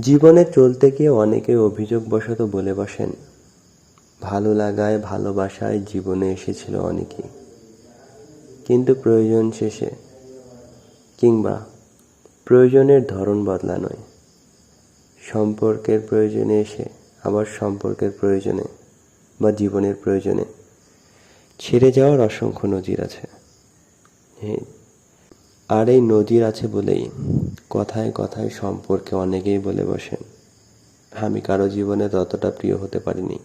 জীবনে চলতে গিয়ে অনেকে অভিযোগ অভিযোগবশত বলে বসেন, ভালো লাগায় ভালোবাসায় জীবনে এসেছিল অনেকেই কিন্তু প্রয়োজন শেষে কিংবা প্রয়োজনের ধরন বদলা নয়। সম্পর্কের প্রয়োজনে এসে আবার সম্পর্কের প্রয়োজনে বা জীবনের প্রয়োজনে ছেড়ে যাওয়ার অসংখ্য নজির আছে। হ্যাঁ আর এই নজির আছে বলেই কথায় কথায় সম্পর্কে অনেকেই বলে বসেন, আমি কারও জীবনে ততটা প্রিয় হতে পারিনি।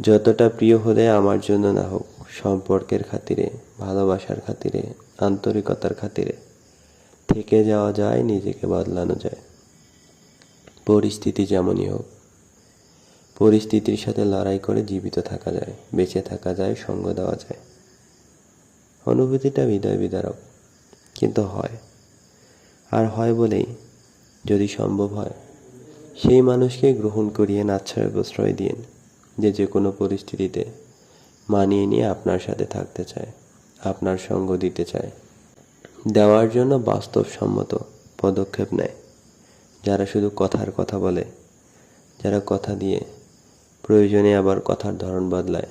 যতটা প্রিয় হলে আমার জন্য না হোক, সম্পর্কের খাতিরে, ভালোবাসার খাতিরে, আন্তরিকতার খাতিরে, থেকে যাওয়া যায়, নিজেকে বদলানো যায়। পরিস্থিতি যেমনই হোক, পরিস্থিতির সাথে লড়াই করে জীবিত থাকা যায়, বেঁচে থাকা যায়, সঙ্গ দেওয়া যায়। অনুভূতিটা হৃদয় বিদারক, কিন্তু হয়। আর হয় বলেই যদি সম্ভব হয়, সেই মানুষকে গ্রহণ করিয়ে আচ্ছায় প্রশ্রয় দিন যে যে কোনো পরিস্থিতিতে মানিয়ে নিয়ে আপনার সাথে থাকতে চায়, আপনার সঙ্গ দিতে চায়। দেওয়ার জন্য বাস্তবসম্মত পদক্ষেপ নেয়। যারা শুধু কথার কথা বলে, যারা কথা দিয়ে প্রয়োজনে আবার কথার ধরন বদলায়,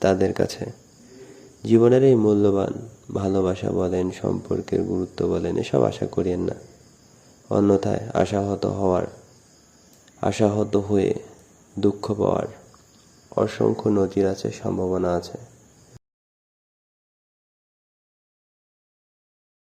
তাদের কাছে জীবনের এই মূল্যবান ভালোবাসা বলেন, সম্পর্কের গুরুত্ব বলেন, এসব আশা করিয়েন না। অন্যথায় আশাহত হওয়ার, আশাহত হয়ে দুঃখ পাওয়ার অসংখ্য নজির আছে, সম্ভাবনা আছে।